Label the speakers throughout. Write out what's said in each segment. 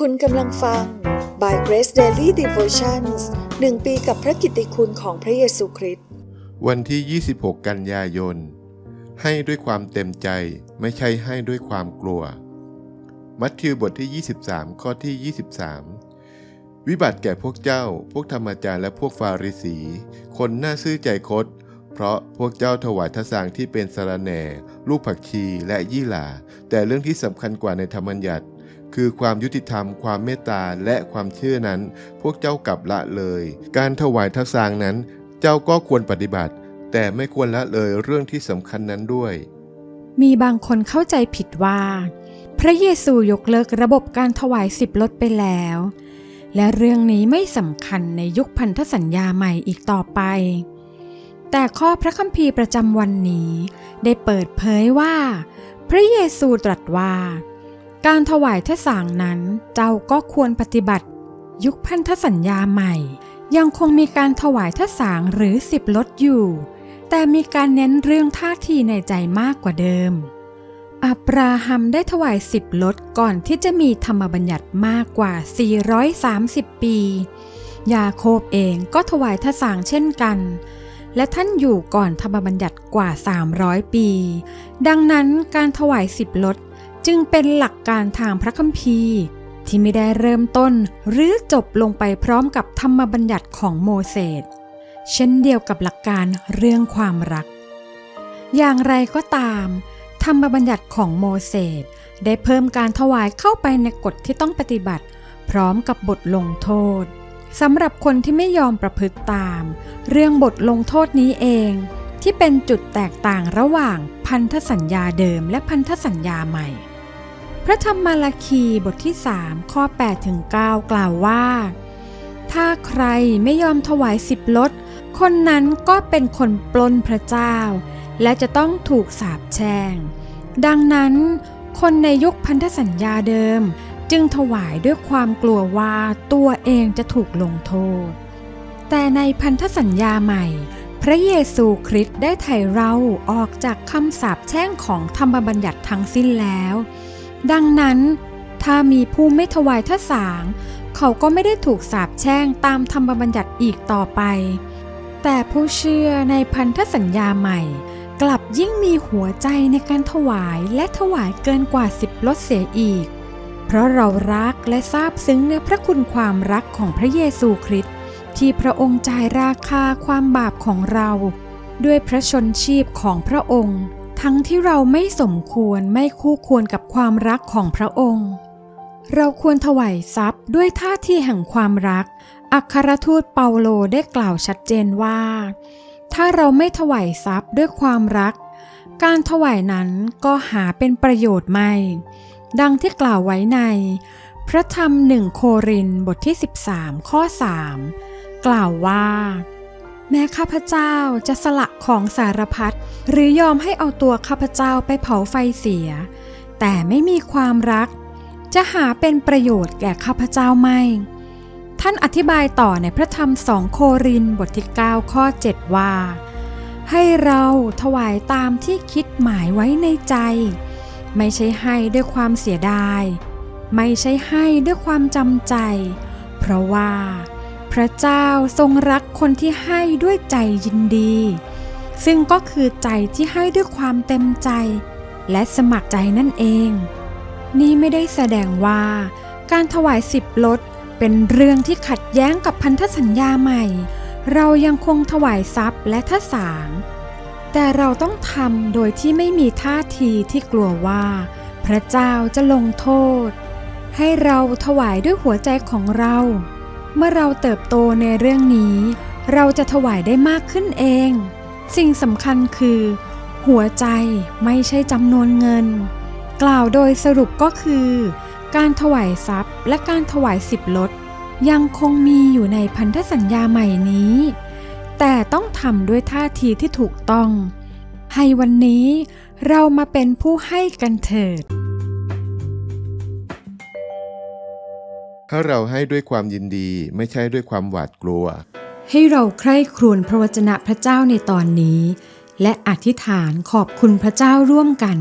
Speaker 1: คุณกำลังฟัง By Grace Daily Devotions หนึ่งปีกับพระกิตติคุณของพระเยซูคริสต์
Speaker 2: วันที่ 26 กันยายน ให้ด้วยความเต็มใจไม่ใช่ให้ด้วยความกลัว มัทธิวบทที่ 23 ข้อที่ 23 วิบัติแก่พวกเจ้า พวกธรรมจารย์และพวกฟาริสี คนน่าซื่อใจคด เพราะพวกเจ้าถวายทศางที่เป็นสารแหน่ ลูกผักชีและยี่หร่าแต่เรื่องที่สำคัญกว่าในธรรมัญญัติ คือความยุติธรรม ความเมตตาและความเชื่อนั้น พวกเจ้ากลับละเลย การถวายทัศางนั้น เจ้าก็ควรปฏิบัติ แต่ไม่ควรละเลยเรื่องที่สำคัญนั้นด้วย
Speaker 3: มีบางคนเข้าใจผิดว่า พระเยซูยกเลิกระบบการถวายสิบลดไปแล้ว และเรื่องนี้ไม่สำคัญในยุคพันธสัญญาใหม่อีกต่อไปแต่ข้อพระคัมภีร์ประจำวันนี้ ได้เปิดเผยว่า พระเยซูตรัสว่า การถวายทศางนั้นเจ้าก็ควรปฏิบัติ ยุคพันธสัญญาใหม่ ยังคงมีการถวายทศางหรือสิบลดอยู่ แต่มีการเน้นเรื่องท่าทีในใจมากกว่าเดิมอับราฮัมได้ถวายสิบลดก่อนที่จะมีธรรมบัญญัติมากกว่า 430 ปี ยาโคบเองก็ถวายทศางเช่นกัน และท่านอยู่ก่อนธรรมบัญญัติกว่า 300 ปี ดังนั้นการถวายสิบลด จึงเป็นหลักการทางพระคัมภีร์ ที่ไม่ได้เริ่มต้นหรือจบลงไปพร้อมกับธรรมบัญญัติของโมเสสเช่นเดียวกับหลักการเรื่องความรัก อย่างไรก็ตาม ธรรมบัญญัติของโมเสสได้เพิ่มการถวายเข้าไปในกฎที่ต้องปฏิบัติ พร้อมกับบทลงโทษสำหรับคนที่ไม่ยอมประพฤติตาม เรื่องบทลงโทษนี้เอง ที่เป็นจุดแตกต่างระหว่างพันธสัญญาเดิมและพันธสัญญาใหม่ พระธรรมมาลาคีบทที่3ข้อ8ถึง9กล่าวว่า ถ้าใครไม่ยอมถวายสิบลดคนนั้นก็เป็นคนปล้นพระเจ้า และจะต้องถูกสาปแช่ง ดังนั้นคนในยุคพันธสัญญาเดิม จึงถวายด้วยความกลัวว่าตัวเองจะถูกลงโทษ แต่ในพันธสัญญาใหม่ พระเยซูคริสต์ได้ไถ่เราออกจากคำสาปแช่งของธรรมบัญญัติทั้งสิ้นแล้ว ดังนั้น ถ้ามีผู้ไม่ถวายทศาง เขาก็ไม่ได้ถูกสาปแช่งตามธรรมบัญญัติอีกต่อไป แต่ผู้เชื่อในพันธสัญญาใหม่ กลับยิ่งมีหัวใจในการถวายและถวายเกินกว่าสิบลดเสียอีก เพราะเรารักและซาบซึ้งในพระคุณความรักของพระเยซูคริสต์ที่พระองค์จ่ายราคาความบาปของเรา ด้วยพระชนชีพของพระองค์ ทั้งที่เราไม่สมควรไม่คู่ควรกับความรักของพระองค์ เราควรถวายทรัพย์ด้วยท่าทีแห่งความรัก อัครทูตเปาโลได้กล่าวชัดเจนว่า ถ้าเราไม่ถวายทรัพย์ด้วยความรัก การถวายนั้นก็หาเป็นประโยชน์ไม่ ดังที่กล่าวไว้ใน พระธรรมหนึ่งโครินบทที่ 13 ข้อ 3 กล่าวว่า แม้ข้าพเจ้าจะสละของสารพัดหรือยอมให้เอาตัวข้าพเจ้าไปเผาไฟเสีย แต่ไม่มีความรัก จะหาเป็นประโยชน์แก่ข้าพเจ้าไม่ ท่านอธิบายต่อในพระธรรมสองโครินบทที่ 9 ข้อ 7 ว่า ให้เราถวายตามที่คิดหมายไว้ในใจ ไม่ใช่ให้ด้วยความเสียดาย ไม่ใช่ให้ด้วยความจำใจ เพราะว่า พระเจ้าทรงรักคนที่ให้ด้วยใจยินดี ซึ่งก็คือใจที่ให้ด้วยความเต็มใจ และสมัครใจนั่นเอง นี่ไม่ได้แสดงว่า การถวายสิบลดเป็นเรื่องที่ขัดแย้งกับพันธสัญญาใหม่ เรายังคงถวายทรัพย์และทศาง แต่เราต้องทำโดยที่ไม่มีท่าทีที่กลัวว่า พระเจ้าจะลงโทษ ให้เราถวายด้วยหัวใจของเรา เมื่อเราเติบโตในเรื่องนี้ เราจะถวายได้มากขึ้นเอง สิ่งสำคัญคือ หัวใจไม่ใช่จำนวนเงิน กล่าวโดยสรุปก็คือ การถวายทรัพย์และการถวายสิบลดยังคงมีอยู่ในพันธสัญญาใหม่นี้ แต่ต้องทำด้วยท่าทีที่ถูกต้อง ให้วันนี้เรามาเป็นผู้ให้กันเถิด
Speaker 2: ถ้าเราให้ด้วยความยินดีไม่ใช่ด้วยความหวาดกลัว
Speaker 3: ให้เราใคร่ครวญพระวจนะพระเจ้าในตอนนี้ และอธิษฐานขอบคุณพระเจ้าร่วมกัน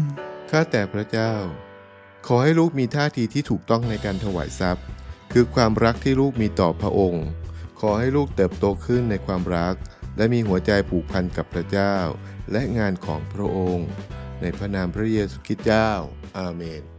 Speaker 2: ข้าแต่พระเจ้า ขอให้ลูกมีท่าทีที่ถูกต้องในการถวายทรัพย์ คือความรักที่ลูกมีต่อพระองค์ ขอให้ลูกเติบโตขึ้นในความรัก และมีหัวใจผูกพันกับพระเจ้า และงานของพระองค์ ในพระนามพระเยซูคริสต์เจ้า อาเมน